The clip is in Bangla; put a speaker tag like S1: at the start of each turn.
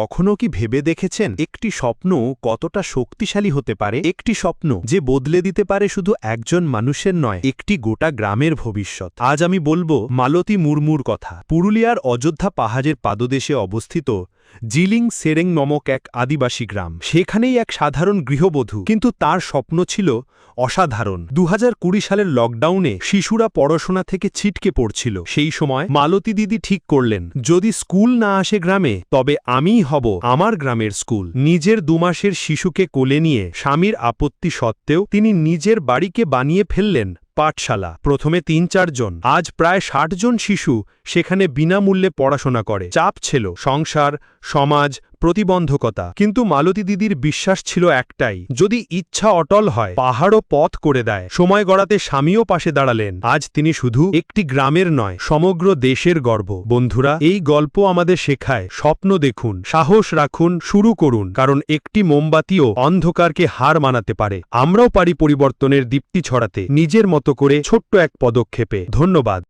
S1: কখনো কি ভেবে দেখেছেন? একটি স্বপ্ন কতটা শক্তিশালী হতে পারে? একটি স্বপ্ন যে বদলে দিতে পারে শুধু একজন মানুষের নয়, একটি গোটা গ্রামের ভবিষ্যৎ। আজ আমি বলব, মালতী মুরমুর কথা। পুরুলিয়ার অযোধ্যা পাহাড়ের পাদদেশে অবস্থিত জিলিং সেরেং নমক এক আদিবাসী গ্রাম। সেখানেই এক সাধারণ গৃহবধূ, কিন্তু তার স্বপ্ন ছিল অসাধারণ। দু হাজার কুড়ি সালের লকডাউনে শিশুরা পড়াশোনা থেকে ছিটকে পড়ছিল। সেই সময় মালতী দিদি ঠিক করলেন, যদি স্কুল না আসে গ্রামে, তবে আমিই হব আমার গ্রামের স্কুল। নিজের দুমাসের শিশুকে কোলে নিয়ে স্বামীর আপত্তি সত্ত্বেও তিনি নিজের বাড়িকে বানিয়ে ফেললেন পাঠশালা। প্রথমে তিন চারজন আজ প্রায় ষাট জন শিশু সেখানে বিনামূল্যে পড়াশোনা করে। চাপ ছিল। সংসার, সমাজ প্রতিবন্ধকতা। কিন্তু মালতী দিদির বিশ্বাস ছিল একটাই, যদি ইচ্ছা অটল হয়, পাহাড়ও পথ করে দেয়। সময় গড়াতে স্বামীও পাশে দাঁড়ালেন। আজ তিনি শুধু একটি গ্রামের নয়, সমগ্র দেশের গর্ব। বন্ধুরা, এই গল্প আমাদের শেখায়, স্বপ্ন দেখুন, সাহস রাখুন, শুরু করুন। কারণ একটি মোমবাতিও অন্ধকারকে হার মানাতে পারে। আমরাও পারি পরিবর্তনের দীপ্তি ছড়াতে, নিজের মতো করে ছোট্ট এক পদক্ষেপে। ধন্যবাদ।